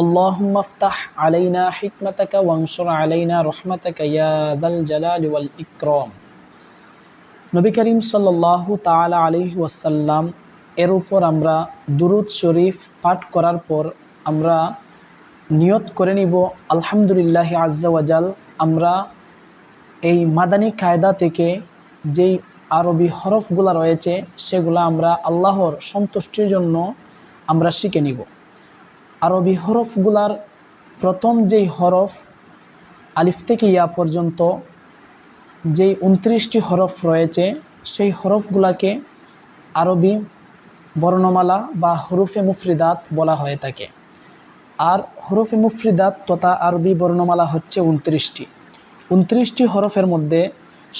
আল্লাহমাফতাহ আলাইনা হিকমাতাকা ওয়াংসর আলাইনা রহমাতাকা ইয়াদাল জালাল ওয়াল ইকরম। নবী করিম সাল্লাহু তালা আলাইহি ওয়াসাল্লাম এর উপর আমরা দুরুদ শরীফ পাঠ করার পর আমরা নিয়ত করে নিব, আলহামদুলিল্লাহ আজ্জাওয়াজাল আমরা এই মাদানী কায়দা থেকে যেই আরবি হরফগুলা রয়েছে সেগুলো আমরা আল্লাহর সন্তুষ্টির জন্য আমরা শিখে নিব। আরবি হরফগুলার প্রথম যেই হরফ, আলিফ থেকে ইয়া পর্যন্ত যেই উনত্রিশটি হরফ রয়েছে, সেই হরফগুলাকে আরবি বর্ণমালা বা হরুফে মুফরিদাত বলা হয়ে থাকে। আর হরফে মুফরিদাত তথা আরবি বর্ণমালা হচ্ছে উনত্রিশটি উনত্রিশটি হরফের মধ্যে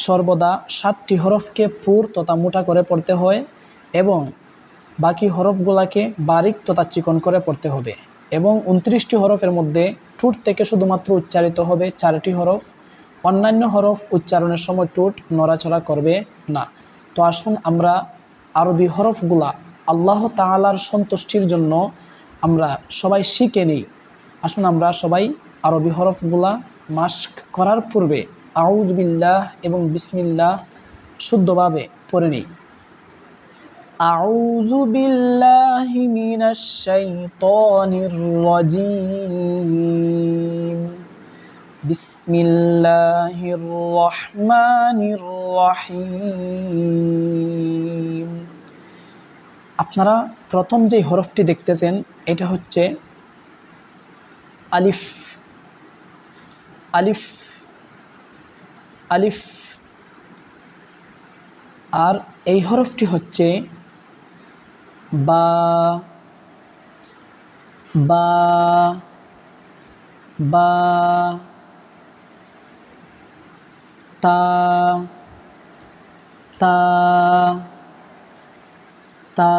সর্বদা সাতটি হরফকে পুর তথা মোটা করে পড়তে হয় এবং বাকি হরফগুলাকে বারিক তথা চিকন করে পড়তে হবে। এবং উনত্রিশটি হরফের মধ্যে টুট থেকে শুধুমাত্র উচ্চারিত হবে চারটি হরফ। অন্যান্য হরফ উচ্চারণের সময় টুট নড়াচড়া করবে না। তো আসুন আমরা আরবি হরফগুলা আল্লাহ তালার সন্তুষ্টির জন্য আমরা সবাই শিখে নিই। আসুন আমরা সবাই আরবি হরফগুলা মাস্ক করার পূর্বে আউদবিল্লাহ এবং বিসমিল্লাহ শুদ্ধভাবে পড়ে নিই। أعوذ بالله من الشيطان الرجيم بسم الله الرحمن الرحيم আপনারা প্রথম যে হরফটি দেখতেছেন এটা হচ্ছে আলিফ আলিফ আলিফ আর এই হরফটি হচ্ছে বা বা বা, তা তা তা,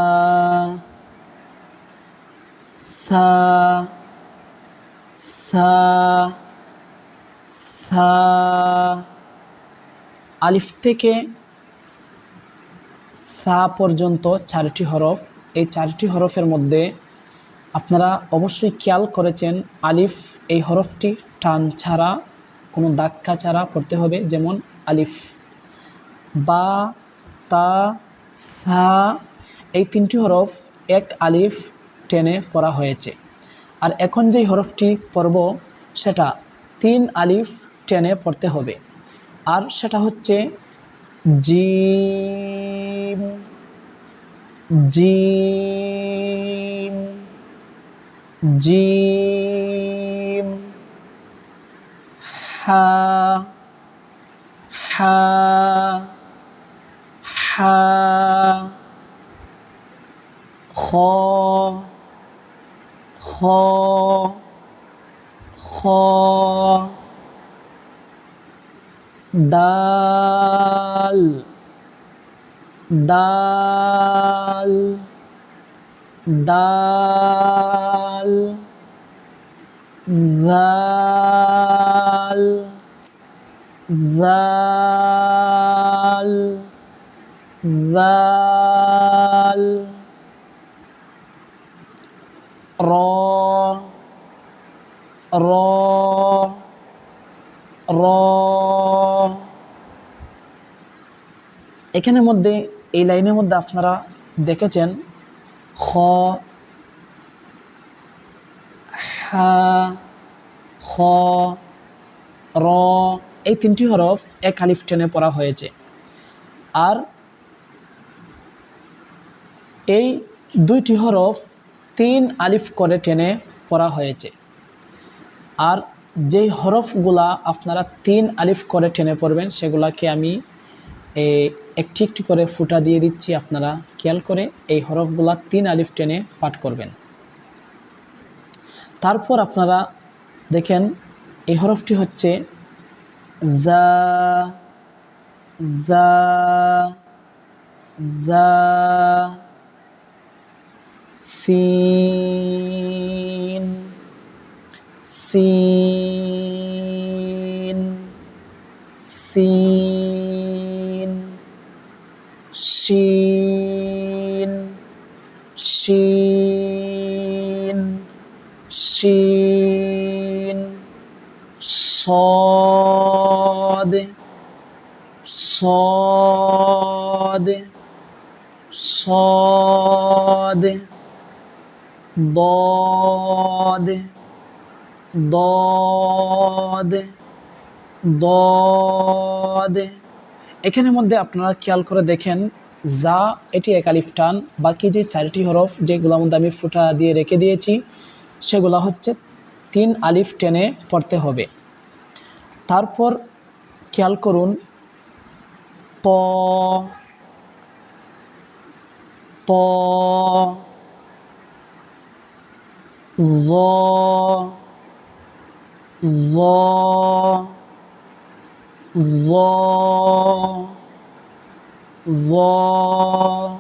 সা সা সা, আলিফ থেকে সা পর্যন্ত চারটি হরফ। এই চারটি হরফের মধ্যে আপনারা অবশ্যই খেয়াল করেছেন আলিফ, এই হরফটি টান ছাড়া, কোনো দাক্কা ছাড়া পড়তে হবে, যেমন আলিফ। বা, তা সা এই তিনটি হরফ এক আলিফ টেনে পড়া হয়েছে। আর এখন যেই হরফটি পড়ব, সেটা তিন আলিফ টেনে পড়তে হবে। আর সেটা হচ্ছে জিম। জিম জিম হা হা হা খ খ খ দাল দাল দাল জাল জাল জাল র র র। এখানের মধ্যে এই লাইনের মধ্যে আপনারা দেখেছেন? খ খ র, এই তিনটি হরফ এক আলিফ টেনে পড়া হয়েছে। আর এই দুইটি হরফ তিন আলিফ করে টেনে পড়া হয়েছে। আর যেই হরফগুলা আপনারা তিন আলিফ করে টেনে পড়বেন, সেগুলাকে আমি একটি একটি করে ফুটা দিয়ে দিচ্ছি আপনারা। খেয়াল করে এই হরফগুলা তিন আলিফ টেনে পাঠ করবেন। তারপর আপনারা দেখেন, এই হরফটি হচ্ছে জা জা জা, সিন সিন সিন। শিন শিন صاد صاد صاد ضاد ضاد ضاد এখানের মধ্যে আপনারা খেয়াল করে দেখেন যা, এটি এক আলিফ টান। বাকি যে চারটি হরফ যেগুলোর মধ্যে আমি ফুটা দিয়ে রেখে দিয়েছি, সেগুলো হচ্ছে তিন আলিফ টেনে পড়তে হবে। তারপর খেয়াল করুন ত, জ জ জ ضا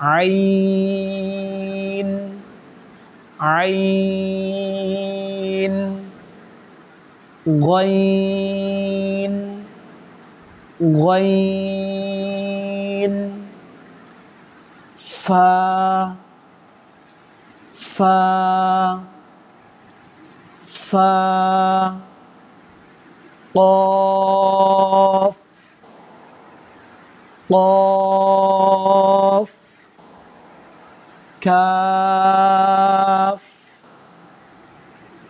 عين عين غين غين فا فا فا قا قاف كاف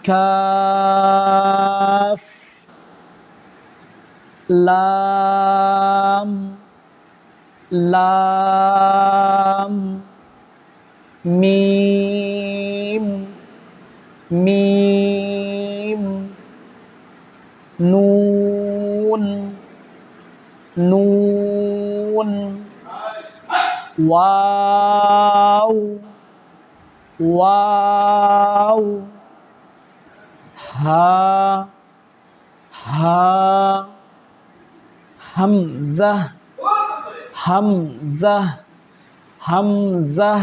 كاف لام لام ميم ميم ওয়াউ ওয়াউ হা হা হামজাহ হামজাহ হামজাহ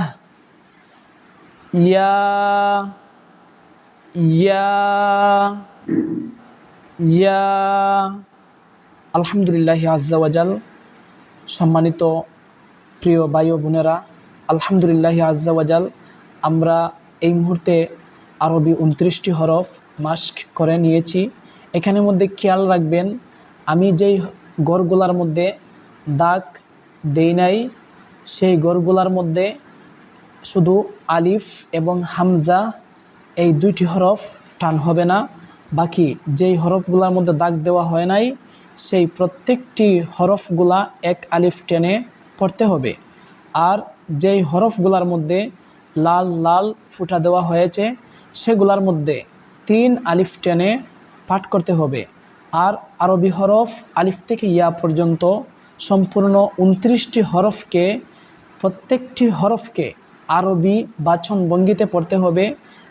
ইয়া ইয়া ইয়া আলহামদুলিল্লাহ আজ্জাওয়াজাল সম্মানিত প্রিয় ভাই বোনেরা, আলহামদুলিল্লাহ আজ্জাওয়াজাল আমরা এই মুহূর্তে আরবি উনত্রিশটি হরফ মাস্ক করে নিয়েছি। এখানের মধ্যে খেয়াল রাখবেন, আমি যেই গড়গুলার মধ্যে দাগ দেই নাই, সেই গড়গুলার মধ্যে শুধু আলিফ এবং হামজা এই দুইটি হরফ টান হবে না। বাকি যেই হরফগুলার মধ্যে দাগ দেওয়া হয় নাই, সেই প্রত্যেকটি হরফগুলা এক আলিফ টেনে পড়তে হবে। আর যেই হরফগুলার মধ্যে লাল লাল ফুটা দেওয়া হয়েছে, সেগুলার মধ্যে তিন আলিফ টেনে পাঠ করতে হবে। আর আরবি হরফ আলিফ থেকে ইয়া পর্যন্ত সম্পূর্ণ উনত্রিশটি হরফকে, প্রত্যেকটি হরফকে আরবি বাচন ভঙ্গিতে পড়তে হবে।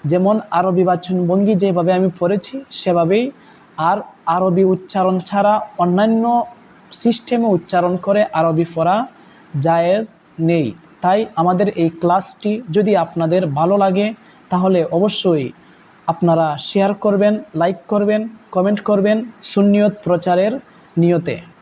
যেমন আরবি বাচন ভঙ্গি যেভাবে আমি পড়েছি, সেভাবেই। আর আরবি উচ্চারণ ছাড়া অন্যান্য সিস্টেমে উচ্চারণ করে আরবি পড়া জায়েজ নেই। তাই আমাদের এই ক্লাসটি যদি আপনাদের ভালো লাগে, তাহলে অবশ্যই আপনারা শেয়ার করবেন, লাইক করবেন, কমেন্ট করবেন সুনিয়ত প্রচারের নিয়তে।